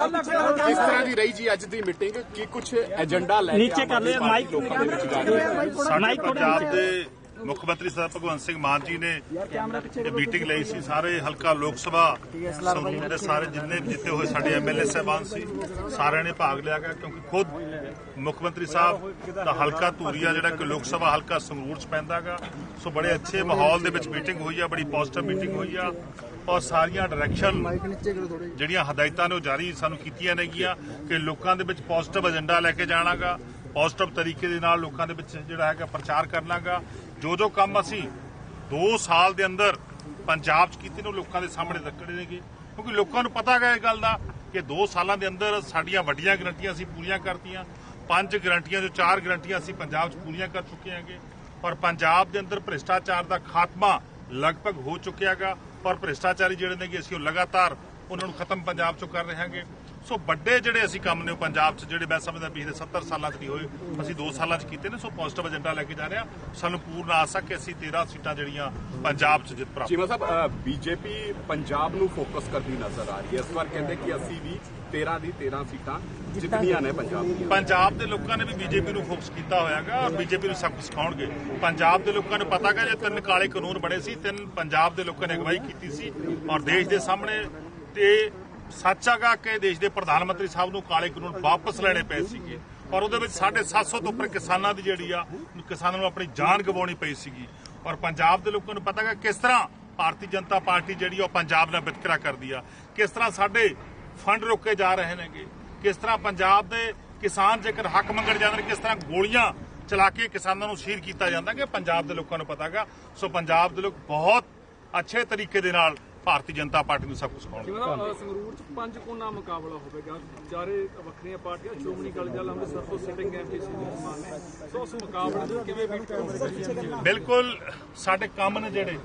ਕਿਸ ਤਰ੍ਹਾਂ ਦੀ ਰਹੀ ਜੀ ਅੱਜ ਦੀ ਮੀਟਿੰਗ ਕੀ ਕੁਝ ਏਜੰਡਾ ਲੈ ਕੇ ਨੀਚੇ ਕਰ ਆਦਮੀ ਮਾਈਕ? ਸਾਡੇ ਪੰਜਾਬ ਦੇ ਮੁੱਖ ਮੰਤਰੀ ਸਾਹਿਬ ਭਗਵੰਤ ਸਿੰਘ ਮਾਨ ਜੀ ਨੇ ਇਹ ਮੀਟਿੰਗ ਲਈ ਸੀ ਸਾਰੇ ਹਲਕਾ ਲੋਕ ਸਭਾ ਸੰਗਰੂਰ ਦੇ ਸਾਰੇ ਜਿੰਨੇ ਜਿੱਤੇ ਹੋਏ ਸਾਡੇ ਐਮਐਲਏ ਸਾਹਿਬਾਨ ਸੀ ਸਾਰਿਆਂ ਨੇ ਭਾਗ ਲਿਆ ਗਿਆ ਕਿਉਂਕਿ ਖੁਦ ਮੁੱਖ ਮੰਤਰੀ ਸਾਹਿਬ ਦਾ ਹਲਕਾ ਧੂਰੀਆ ਜਿਹੜਾ ਕਿ ਲੋਕ ਸਭਾ ਹਲਕਾ ਸੰਗਰੂਰ ਚ ਪੈਂਦਾਗਾ ਸੋ ਬੜੇ ਅੱਛੇ ਮਾਹੌਲ ਦੇ ਵਿੱਚ ਮੀਟਿੰਗ ਹੋਈ ਆ ਬੜੀ ਪੋਜ਼ਿਟਿਵ ਮੀਟਿੰਗ ਹੋਈ ਆ ਔਰ ਸਾਰੀਆਂ ਡਾਇਰੈਕਸ਼ਨ ਜਿਹੜੀਆਂ ਹਦਾਇਤਾਂ ਨੇ ਉਹ ਜਾਰੀ ਸਾਨੂੰ ਕੀਤੀਆਂ ਨੇਗੀਆਂ ਕਿ ਲੋਕਾਂ ਦੇ ਵਿੱਚ ਪੋਜ਼ਿਟਿਵ ਏਜੰਡਾ ਲੈ ਕੇ ਜਾਣਾਗਾ ਪੋਜ਼ਿਟਿਵ ਤਰੀਕੇ ਦੇ ਨਾਲ ਲੋਕਾਂ ਦੇ ਵਿੱਚ ਜਿਹੜਾ ਹੈਗਾ ਪ੍ਰਚਾਰ ਕਰਨਾਗਾ। ਜੋ ਜੋ ਕੰਮ ਅਸੀਂ 2 ਸਾਲ ਦੇ ਅੰਦਰ ਪੰਜਾਬ 'ਚ ਕੀਤੇ ਨੇ, ਉਹ ਲੋਕਾਂ ਦੇ ਸਾਹਮਣੇ ਰੱਖਣੇ ਨੇਗੇ। ਕਿਉਂਕਿ ਲੋਕਾਂ ਨੂੰ ਪਤਾ ਹੈ ਇਹ ਗੱਲ ਦਾ ਕਿ 2 ਸਾਲਾਂ ਦੇ ਅੰਦਰ ਸਾਡੀਆਂ ਵੱਡੀਆਂ ਗਰੰਟੀਆਂ ਅਸੀਂ ਪੂਰੀਆਂ ਕਰਤੀਆਂ। ਪੰਜ ਗਰੰਟੀਆਂ ਜੋ ਚਾਰ ਗਰੰਟੀਆਂ ਅਸੀਂ ਪੰਜਾਬ 'ਚ ਪੂਰੀਆਂ ਕਰ ਚੁੱਕੇ ਹਾਂਗੇ। ਔਰ ਪੰਜਾਬ ਦੇ ਅੰਦਰ ਭ੍ਰਿਸ਼ਟਾਚਾਰ ਦਾ ਖਾਤਮਾ ਲਗਭਗ ਹੋ ਚੁੱਕਿਆਗਾ ਔਰ ਭ੍ਰਿਸ਼ਟਾਚਾਰੀ ਜਿਹੜੇ ਨੇਗੇ ਅਸੀਂ ਉਹ ਲਗਾਤਾਰ ਉਹਨਾਂ ਨੂੰ ਖਤਮ ਪੰਜਾਬ 'ਚੋਂ ਕਰ ਰਹੇ ਹਾਂਗੇ ਸੋ ਵੱਡੇ ਜਿਹੜੇ ਅਸੀਂ ਕੰਮ ਨੇ ਉਹ ਪੰਜਾਬ 'ਚ ਜਿਹੜੇ ਮੈਂ ਸਮਝਦਾ ਪਿਛਲੇ 70 ਸਾਲਾਂ 'ਚ ਨਹੀਂ ਹੋਏ ਅਸੀਂ 2 ਸਾਲਾਂ 'ਚ ਕੀਤੇ ਨੇ ਸੋ ਪੋਜ਼ਿਟਿਵ ਏਜੰਡਾ ਲੈ ਕੇ ਜਾ ਰਹੇ ਹਾਂ। ਸਾਨੂੰ ਪੂਰਨ ਆਸ ਹੈ ਕਿ ਅਸੀਂ 13 ਸੀਟਾਂ ਜਿਹੜੀਆਂ ਪੰਜਾਬ 'ਚ ਜਿੱਤ ਪ੍ਰਾਪਤ ਚੀਮਾ ਸਾਹਿਬ ਬੀਜੇਪੀ ਪੰਜਾਬ ਨੂੰ ਫੋਕਸ ਕਰਦੀ ਨਜ਼ਰ ਆ ਰਹੀ ਹੈ। ਇਸ ਵਾਰ ਕਹਿੰਦੇ ਕਿ ਅਸੀਂ ਵੀ 13 ਦੀ 13 ਸੀਟਾਂ ਜਿੱਤਣੀਆਂ ਨੇ ਪੰਜਾਬ ਦੀਆਂ। ਪੰਜਾਬ ਦੇ ਲੋਕਾਂ ਨੇ ਵੀ ਬੀਜੇਪੀ ਨੂੰ ਫੋਕਸ ਕੀਤਾ ਹੋਇਆਗਾ ਔਰ ਬੀਜੇਪੀ ਨੂੰ ਸਬਕ ਸਿਖਾਉਣਗੇ। ਪੰਜਾਬ ਦੇ ਲੋਕਾਂ ਨੂੰ ਪਤਾ ਹੈ ਜੇ ਤਿੰਨ ਕਾਲੇ ਕਾਨੂੰਨ ਬਣੇ ਸੀ ਤਿੰਨ ਪੰਜਾਬ ਦੇ ਲੋਕਾਂ ਨੇ ਅਗਵਾਈ ਕੀਤੀ ਸੀ ਔਰ ਦੇਸ਼ ਦੇ ਸਾਹਮਣੇ ਤੇ ਸੱਚ ਹੈਗਾ ਕਿ ਦੇਸ਼ ਦੇ ਪ੍ਰਧਾਨ ਮੰਤਰੀ ਸਾਹਿਬ ਨੂੰ ਕਾਲੇ ਕਾਨੂੰਨ ਵਾਪਸ ਲੈਣੇ ਪਏ ਸੀਗੇ। ਔਰ ਉਹਦੇ ਵਿੱਚ 750 ਤੋਂ ਉੱਪਰ ਕਿਸਾਨਾਂ ਦੀ ਜਿਹੜੀ ਆ, ਕਿਸਾਨਾਂ ਨੂੰ ਆਪਣੀ ਜਾਨ ਗਵਾਉਣੀ ਪਈ ਸੀਗੀ। ਔਰ ਪੰਜਾਬ ਦੇ ਲੋਕਾਂ ਨੂੰ ਪਤਾ ਹੈ ਕਿਸ ਤਰ੍ਹਾਂ ਭਾਰਤੀ ਜਨਤਾ ਪਾਰਟੀ ਜਿਹੜੀ ਆ, ਉਹ ਪੰਜਾਬ ਨਾਲ ਵਿਤਕਰਾ ਕਰਦੀ ਆ। ਕਿਸ ਤਰ੍ਹਾਂ ਸਾਡੇ ਫੰਡ ਰੋਕੇ ਜਾ ਰਹੇ ਨੇਗੇ। ਕਿਸ ਤਰ੍ਹਾਂ ਪੰਜਾਬ ਦੇ ਕਿਸਾਨ ਜੇਕਰ ਹੱਕ ਮੰਗਣ ਜਾਂਦੇ ਨੇ, ਕਿਸ ਤਰ੍ਹਾਂ ਗੋਲੀਆਂ ਚਲਾ ਕੇ ਕਿਸਾਨਾਂ ਨੂੰ ਸ਼ਹੀਦ ਕੀਤਾ ਜਾਂਦਾ ਕਿ ਪੰਜਾਬ ਦੇ ਲੋਕਾਂ ਨੂੰ ਪਤਾ ਹੈਗਾ ਸੋ ਪੰਜਾਬ ਦੇ ਲੋਕ ਬਹੁਤ ਅੱਛੇ ਤਰੀਕੇ ਦੇ ਨਾਲ ਭਾਰਤੀ ਜਨਤਾ ਪਾਰਟੀ ਨੂੰ ਸਭ ਕੁਝ ਸਿਖਾਉਣਗੇ ਸੰਗਰੂਰ ਚ ਪੰਜ ਕੋਨਾ ਮੁਕਾਬਲਾ ਹੋਵੇਗਾ ਚਾਰੇ ਵੱਖਰੀਆਂ ਪਾਰਟੀਆਂ ਸ਼੍ਰੋਮਣੀ ਅਕਾਲੀ ਦਲ ਅੰਮ੍ਰਿਤਸਰ ਤੋਂ ਸਿਟਿੰਗ ਐਮਪੀ ਸੀ ਮਾਨ ਨੇ। ਸੋ ਉਸ ਮੁਕਾਬਲੇ ਨੂੰ ਕਿਵੇਂ ਵੀ ਕਰੋਗੇ ਬਿਲਕੁਲ ਸਾਡੇ ਕੰਮ ਨੇ ਜਿਹੜੇ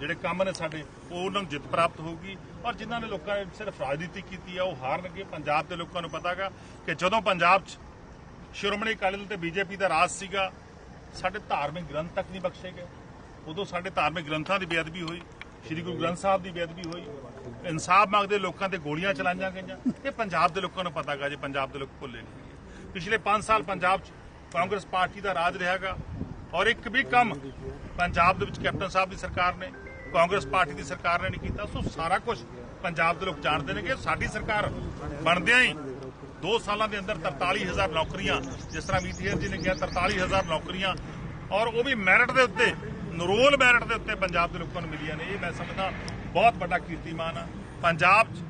ਜਿਹੜੇ ਕੰਮ ਨੇ ਸਾਡੇ ਉਹ ਉਹਨਾਂ ਨੂੰ ਜਿੱਤ ਪ੍ਰਾਪਤ ਹੋਊਗੀ। ਔਰ ਜਿਨ੍ਹਾਂ ਨੇ ਲੋਕਾਂ ਨੇ ਸਿਰਫ ਰਾਜਨੀਤੀ ਕੀਤੀ ਆ ਉਹ ਹਾਰਨਗੇ ਪੰਜਾਬ ਦੇ ਲੋਕਾਂ ਨੂੰ ਪਤਾਗਾ ਕਿ ਜਦੋਂ ਪੰਜਾਬ 'ਚ ਸ਼੍ਰੋਮਣੀ ਅਕਾਲੀ ਦਲ ਤੇ ਬੀਜੇਪੀ ਦਾ ਰਾਜ ਸੀਗਾ ਸਾਡੇ ਧਾਰਮਿਕ ਗ੍ਰੰਥ ਤੱਕ ਨਹੀਂ ਬਖਸ਼ੇ ਗਏ। ਉਦੋਂ ਸਾਡੇ ਧਾਰਮਿਕ ਗ੍ਰੰਥਾਂ ਦੀ ਬੇਅਦਬੀ ਹੋਈ। ਸ੍ਰੀ ਗੁਰੂ ਗ੍ਰੰਥ ਸਾਹਿਬ ਦੀ ਬੇਅਦਬੀ ਹੋਈ। ਇਨਸਾਫ ਮੰਗਦੇ ਲੋਕਾਂ ਤੇ ਗੋਲੀਆਂ ਚਲਾਈਆਂ ਗਈਆਂ। ਇਹ ਪੰਜਾਬ ਦੇ ਲੋਕਾਂ ਨੂੰ ਪਤਾਗਾ ਜੇ ਪੰਜਾਬ ਦੇ ਲੋਕ ਭੁੱਲੇ ਨਹੀਂ ਪਿਛਲੇ 5 ਸਾਲ ਪੰਜਾਬ 'ਚ ਕਾਂਗਰਸ ਪਾਰਟੀ ਦਾ ਰਾਜ ਰਿਹਾਗਾ ਔਰ ਇੱਕ ਵੀ ਕੰਮ ਪੰਜਾਬ ਦੇ ਵਿੱਚ ਕੈਪਟਨ ਸਾਹਿਬ ਦੀ ਸਰਕਾਰ ਨੇ, ਕਾਂਗਰਸ ਪਾਰਟੀ ਦੀ ਸਰਕਾਰ ਨੇ ਨਹੀਂ ਕੀਤਾ। ਸੋ ਸਾਰਾ ਕੁਝ ਪੰਜਾਬ ਦੇ ਲੋਕ ਜਾਣਦੇ ਨੇ ਕਿ ਸਾਡੀ ਸਰਕਾਰ ਬਣਦਿਆਂ ਹੀ 2 ਸਾਲਾਂ ਦੇ ਅੰਦਰ 43000 ਨੌਕਰੀਆਂ, ਜਿਸ ਤਰ੍ਹਾਂ ਮੀਤੀਅਰ ਜੀ ਨੇ ਕਿਹਾ 43000 ਨੌਕਰੀਆਂ। ਔਰ ਉਹ ਵੀ ਮੈਰਿਟ ਦੇ ਉੱਤੇ ਨਰੋਲ ਮੈਰਿਟ ਦੇ ਉੱਤੇ ਪੰਜਾਬ ਦੇ ਲੋਕਾਂ ਨੂੰ ਮਿਲੀਆਂ ਨੇ। ਇਹ ਮੈਂ ਸਮਝਦਾ ਬਹੁਤ ਵੱਡਾ ਕੀਰਤੀਮਾਨ ਆ। ਪੰਜਾਬ 'ਚ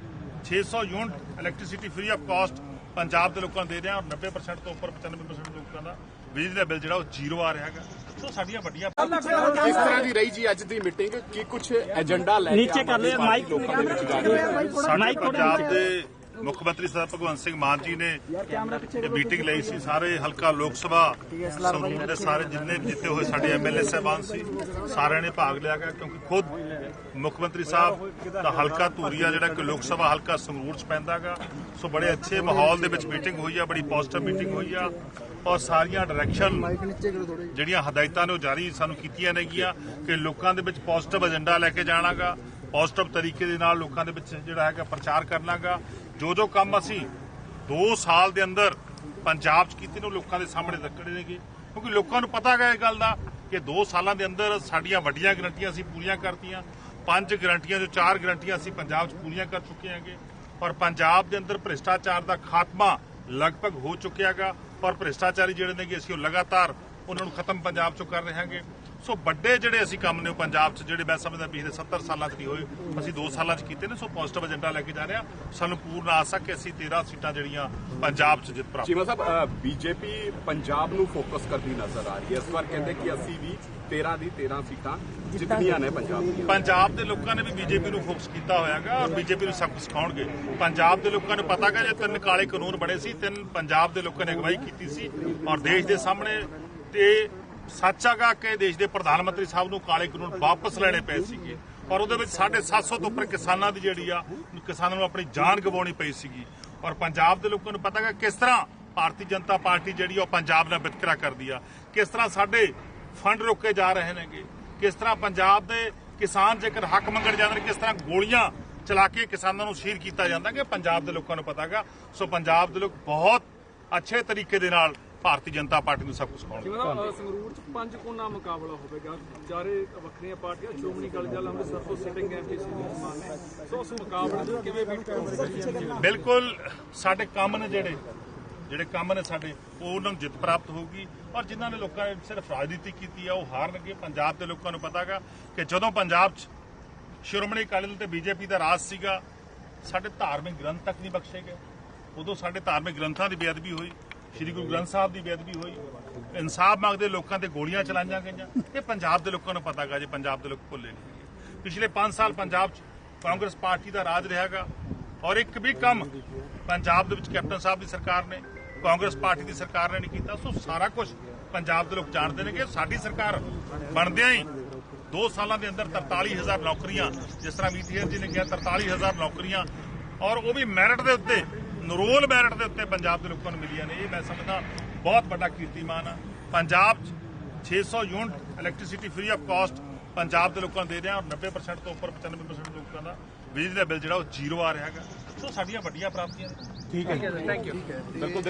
600 unit electricity free of cost Punjab ਦੇ ਲੋਕਾਂ ਨੂੰ ਦੇ ਰਿਹਾ ਔਰ 90% ਤੋਂ ਉੱਪਰ 95% ਲੋਕਾਂ ਦਾ ਬਿਜਲੀ ਦਾ ਬਿੱਲ ਜਿਹੜਾ ਉਹ ਜ਼ੀਰੋ ਆ ਰਿਹਾ ਹੈਗਾ। ਸੋ ਸਾਡੀਆਂ ਵੱਡੀਆਂ ਕਿਸ ਤਰ੍ਹਾਂ ਦੀ ਰਹੀ ਜੀ ਅੱਜ ਦੀ ਮੀਟਿੰਗ ਕੀ ਕੁਝ ਏਜੰਡਾ ਲੈ ਕੇ ਨੀਚੇ ਕਰ ਲਿਆ, ਮਾਈਕ ਮਾਈਕ ਪੰਜਾਬ ਦੇ ਮੁੱਖ ਮੰਤਰੀ ਸਾਹਿਬ ਭਗਵੰਤ ਸਿੰਘ ਮਾਨ ਜੀ ਨੇ ਇਹ ਮੀਟਿੰਗ ਲਈ ਸੀ ਸਾਰੇ ਹਲਕਾ ਲੋਕ ਸਭਾ ਸੰਗਰੂਰ ਦੇ ਸਾਰੇ ਜਿੰਨੇ ਜਿੱਤੇ ਹੋਏ ਸਾਡੇ ਐਮਐਲਏ ਸਾਹਿਬਾਨ ਸੀ ਸਾਰਿਆਂ ਨੇ ਭਾਗ ਲਿਆ ਗਿਆ ਕਿਉਂਕਿ ਖੁਦ ਮੁੱਖ ਮੰਤਰੀ ਸਾਹਿਬ ਦਾ ਹਲਕਾ ਧੂਰੀਆ ਜਿਹੜਾ ਕਿ ਲੋਕ ਸਭਾ ਹਲਕਾ ਸੰਗਰੂਰ ਚ ਪੈਂਦਾਗਾ ਸੋ ਬੜੇ ਅੱਛੇ ਮਾਹੌਲ ਦੇ ਵਿੱਚ ਮੀਟਿੰਗ ਹੋਈ ਆ ਬੜੀ ਪੋਜ਼ਿਟਿਵ ਮੀਟਿੰਗ ਹੋਈ ਆ ਔਰ ਸਾਰੀਆਂ ਡਾਇਰੈਕਸ਼ਨ ਜਿਹੜੀਆਂ ਹਦਾਇਤਾਂ ਨੇ ਉਹ ਜਾਰੀ ਸਾਨੂੰ ਕੀਤੀਆਂ ਨੇਗੀਆਂ ਕਿ ਲੋਕਾਂ ਦੇ ਵਿੱਚ ਪੋਜ਼ਿਟਿਵ ਏਜੰਡਾ ਲੈ ਕੇ ਜਾਣਾਗਾ ਪੋਜ਼ਿਟਿਵ ਤਰੀਕੇ ਦੇ ਨਾਲ ਲੋਕਾਂ ਦੇ ਵਿੱਚ ਜਿਹੜਾ ਹੈਗਾ ਪ੍ਰਚਾਰ ਕਰਨਾਗਾ ਜੋ ਜੋ ਕੰਮ ਅਸੀਂ 2 ਸਾਲ ਦੇ ਅੰਦਰ ਪੰਜਾਬ 'ਚ ਕੀਤੇ ਨੇ, ਉਹ ਲੋਕਾਂ ਦੇ ਸਾਹਮਣੇ ਰੱਖਣੇ ਨੇਗੇ। ਕਿਉਂਕਿ ਲੋਕਾਂ ਨੂੰ ਪਤਾ ਹੈ ਇਹ ਗੱਲ ਦਾ ਕਿ 2 ਸਾਲਾਂ ਦੇ ਅੰਦਰ ਸਾਡੀਆਂ ਵੱਡੀਆਂ ਗਰੰਟੀਆਂ ਅਸੀਂ ਪੂਰੀਆਂ ਕਰਤੀਆਂ। ਪੰਜ ਗਰੰਟੀਆਂ ਜੋ ਚਾਰ ਗਰੰਟੀਆਂ ਅਸੀਂ ਪੰਜਾਬ 'ਚ ਪੂਰੀਆਂ ਕਰ ਚੁੱਕੇ ਹਾਂਗੇ। ਔਰ ਪੰਜਾਬ ਦੇ ਅੰਦਰ ਭ੍ਰਿਸ਼ਟਾਚਾਰ ਦਾ ਖਾਤਮਾ ਲਗਭਗ ਹੋ ਚੁੱਕਿਆਗਾ ਔਰ ਭ੍ਰਿਸ਼ਟਾਚਾਰੀ ਜਿਹੜੇ ਨੇਗੇ ਅਸੀਂ ਉਹ ਲਗਾਤਾਰ ਉਹਨਾਂ ਨੂੰ ਖਤਮ ਪੰਜਾਬ 'ਚੋਂ ਕਰ ਰਹੇ ਹਾਂਗੇ। ਸੋ ਵੱਡੇ ਜਿਹੜੇ ਅਸੀਂ ਕੰਮ ਨੇ ਉਹ ਪੰਜਾਬ 'ਚ ਜਿਹੜੇ ਮੈਂ ਸਮਝਦਾ ਪਿਛਲੇ 70 ਸਾਲਾਂ 'ਚ ਨਹੀਂ ਹੋਏ ਅਸੀਂ 2 ਸਾਲਾਂ 'ਚ ਕੀਤੇ ਨੇ ਸੋ ਪੋਜ਼ਿਟਿਵ ਏਜੰਡਾ ਲੈ ਕੇ ਜਾ ਰਹੇ ਹਾਂ। ਸਾਨੂੰ ਪੂਰਨ ਆਸ ਹੈ ਕਿ ਅਸੀਂ 13 ਸੀਟਾਂ ਜਿਹੜੀਆਂ ਪੰਜਾਬ 'ਚ ਜਿੱਤ ਪ੍ਰਾਪਤ ਚੀਮਾ ਸਾਹਿਬ ਬੀਜੇਪੀ ਪੰਜਾਬ ਨੂੰ ਫੋਕਸ ਕਰਦੀ ਨਜ਼ਰ ਆ ਰਹੀ ਹੈ। ਇਸ ਵਾਰ ਕਹਿੰਦੇ ਕਿ ਅਸੀਂ ਵੀ 13 ਦੀ 13 ਸੀਟਾਂ ਜਿੱਤਣੀਆਂ ਨੇ ਪੰਜਾਬ ਦੀਆਂ। ਪੰਜਾਬ ਦੇ ਲੋਕਾਂ ਨੇ ਵੀ ਬੀਜੇਪੀ ਨੂੰ ਫੋਕਸ ਕੀਤਾ ਹੋਇਆਗਾ ਔਰ ਬੀਜੇਪੀ ਨੂੰ ਸਬਕ ਸਿਖਾਉਣਗੇ। ਪੰਜਾਬ ਦੇ ਲੋਕਾਂ ਨੂੰ ਪਤਾ ਹੈ ਜੇ ਤਿੰਨ ਕਾਲੇ ਕਾਨੂੰਨ ਬਣੇ ਸੀ ਤਿੰਨ ਪੰਜਾਬ ਦੇ ਲੋਕਾਂ ਨੇ ਅਗਵਾਈ ਕੀਤੀ ਸੀ ਔਰ ਦੇਸ਼ ਦੇ ਸਾਹਮਣੇ ਤੇ ਸੱਚ ਹੈਗਾ ਕਿ ਦੇਸ਼ ਦੇ ਪ੍ਰਧਾਨ ਮੰਤਰੀ ਸਾਹਿਬ ਨੂੰ ਕਾਲੇ ਕਾਨੂੰਨ ਵਾਪਸ ਲੈਣੇ ਪਏ ਸੀਗੇ। ਔਰ ਉਹਦੇ ਵਿੱਚ 750 ਤੋਂ ਉੱਪਰ ਕਿਸਾਨਾਂ ਦੀ ਜਿਹੜੀ ਆ, ਕਿਸਾਨਾਂ ਨੂੰ ਆਪਣੀ ਜਾਨ ਗਵਾਉਣੀ ਪਈ ਸੀਗੀ। ਔਰ ਪੰਜਾਬ ਦੇ ਲੋਕਾਂ ਨੂੰ ਪਤਾ ਹੈ ਕਿਸ ਤਰ੍ਹਾਂ ਭਾਰਤੀ ਜਨਤਾ ਪਾਰਟੀ ਜਿਹੜੀ ਆ, ਉਹ ਪੰਜਾਬ ਨਾਲ ਵਿਤਕਰਾ ਕਰਦੀ ਆ। ਕਿਸ ਤਰ੍ਹਾਂ ਸਾਡੇ ਫੰਡ ਰੋਕੇ ਜਾ ਰਹੇ ਨੇਗੇ। ਕਿਸ ਤਰ੍ਹਾਂ ਪੰਜਾਬ ਦੇ ਕਿਸਾਨ ਜੇਕਰ ਹੱਕ ਮੰਗਣ ਜਾਂਦੇ ਨੇ, ਕਿਸ ਤਰ੍ਹਾਂ ਗੋਲੀਆਂ ਚਲਾ ਕੇ ਕਿਸਾਨਾਂ ਨੂੰ ਸ਼ਹੀਦ ਕੀਤਾ ਜਾਂਦਾ ਕਿ ਪੰਜਾਬ ਦੇ ਲੋਕਾਂ ਨੂੰ ਪਤਾਗਾ ਸੋ ਪੰਜਾਬ ਦੇ ਲੋਕ ਬਹੁਤ ਅੱਛੇ ਤਰੀਕੇ ਦੇ ਨਾਲ ਭਾਰਤੀ ਜਨਤਾ ਪਾਰਟੀ ਨੂੰ ਸਭ ਕੁਝ ਅ, ਸੰਗਰੂਰ ਚ ਪੰਜ ਕੋਨਾ ਮੁਕਾਬਲਾ ਹੋਵੇਗਾ। ਚਾਰੇ ਵੱਖਰੀਆਂ ਪਾਰਟੀਆਂ ਸ਼੍ਰੋਮਣੀ ਅਕਾਲੀ ਦਲ ਅੰਮ੍ਰਿਤਸਰ ਤੋਂ ਸਿਟਿੰਗ ਐਮਪੀ ਸੀ ਮਾਨ ਨੇ ਸੋ ਉਸ ਮੁਕਾਬਲੇ ਨੂੰ ਕਿਵੇਂ ਵੀ ਕਰੋਗੇ ਬਿਲਕੁਲ ਸਾਡੇ ਕੰਮ ਨੇ ਜਿਹੜੇ ਜਿਹੜੇ ਕੰਮ ਨੇ ਸਾਡੇ ਉਹ ਉਹਨਾਂ ਨੂੰ ਜਿੱਤ ਪ੍ਰਾਪਤ ਹੋਊਗੀ। ਔਰ ਜਿਨ੍ਹਾਂ ਨੇ ਲੋਕਾਂ ਨੇ ਸਿਰਫ ਰਾਜਨੀਤੀ ਕੀਤੀ ਆ ਉਹ ਹਾਰਨਗੇ। ਪੰਜਾਬ ਦੇ ਲੋਕਾਂ ਨੂੰ ਪਤਾਗਾ ਕਿ ਜਦੋਂ ਪੰਜਾਬ 'ਚ ਸ਼੍ਰੋਮਣੀ ਅਕਾਲੀ ਦਲ ਤੇ ਬੀਜੇਪੀ ਦਾ ਰਾਜ ਸੀਗਾ ਸਾਡੇ ਧਾਰਮਿਕ ਗ੍ਰੰਥ ਤੱਕ ਨਹੀਂ ਬਖਸ਼ੇ ਗਏ। ਉਦੋਂ ਸਾਡੇ ਧਾਰਮਿਕ ਗ੍ਰੰਥਾਂ ਦੀ ਬੇਅਦਬੀ ਹੋਈ। ਸ੍ਰੀ ਗੁਰੂ ਗ੍ਰੰਥ ਸਾਹਿਬ ਦੀ ਬੇਅਦਬੀ ਹੋਈ। ਇਨਸਾਫ ਮੰਗਦੇ ਲੋਕਾਂ ਤੇ ਗੋਲੀਆਂ ਚਲਾਈਆਂ ਗਈਆਂ। ਇਹ ਪੰਜਾਬ ਦੇ ਲੋਕਾਂ ਨੂੰ ਪਤਾਗਾ ਜੇ ਪੰਜਾਬ ਦੇ ਲੋਕ ਭੁੱਲੇ ਨਹੀਂ ਪਿਛਲੇ 5 ਸਾਲ ਪੰਜਾਬ 'ਚ ਕਾਂਗਰਸ ਪਾਰਟੀ ਦਾ ਰਾਜ ਰਿਹਾਗਾ ਔਰ ਇੱਕ ਵੀ ਕੰਮ ਪੰਜਾਬ ਦੇ ਵਿੱਚ ਕੈਪਟਨ ਸਾਹਿਬ ਦੀ ਸਰਕਾਰ ਨੇ, ਕਾਂਗਰਸ ਪਾਰਟੀ ਦੀ ਸਰਕਾਰ ਨੇ ਨਹੀਂ ਕੀਤਾ। ਸੋ ਸਾਰਾ ਕੁਝ ਪੰਜਾਬ ਦੇ ਲੋਕ ਜਾਣਦੇ ਨੇ ਕਿ ਸਾਡੀ ਸਰਕਾਰ ਬਣਦਿਆਂ ਹੀ 2 ਸਾਲਾਂ ਦੇ ਅੰਦਰ 43000 ਨੌਕਰੀਆਂ, ਜਿਸ ਤਰ੍ਹਾਂ ਮੀਤੀਅਰ ਜੀ ਨੇ ਕਿਹਾ 43000 ਨੌਕਰੀਆਂ। ਔਰ ਉਹ ਵੀ ਮੈਰਿਟ ਦੇ ਉੱਤੇ ਨਰੋਲ ਮੈਰਿਟ ਦੇ ਉੱਤੇ ਪੰਜਾਬ ਦੇ ਲੋਕਾਂ ਨੂੰ ਮਿਲੀਆਂ ਨੇ। ਇਹ ਮੈਂ ਸਮਝਦਾ ਬਹੁਤ ਵੱਡਾ ਕੀਰਤੀਮਾਨ ਆ। ਪੰਜਾਬ 'ਚ 600 unit electricity free of cost Punjab ਦੇ ਲੋਕਾਂ ਨੂੰ ਦੇ ਰਿਹਾ ਔਰ 90% ਤੋਂ ਉੱਪਰ 95% ਲੋਕਾਂ ਦਾ ਬਿਜਲੀ ਦਾ ਬਿੱਲ ਜਿਹੜਾ ਉਹ ਜ਼ੀਰੋ ਆ ਰਿਹਾ ਹੈਗਾ। ਸੋ ਸਾਡੀਆਂ ਵੱਡੀਆਂ ਪ੍ਰਾਪਤੀਆਂ ਨੇ। ਬਿਲਕੁਲ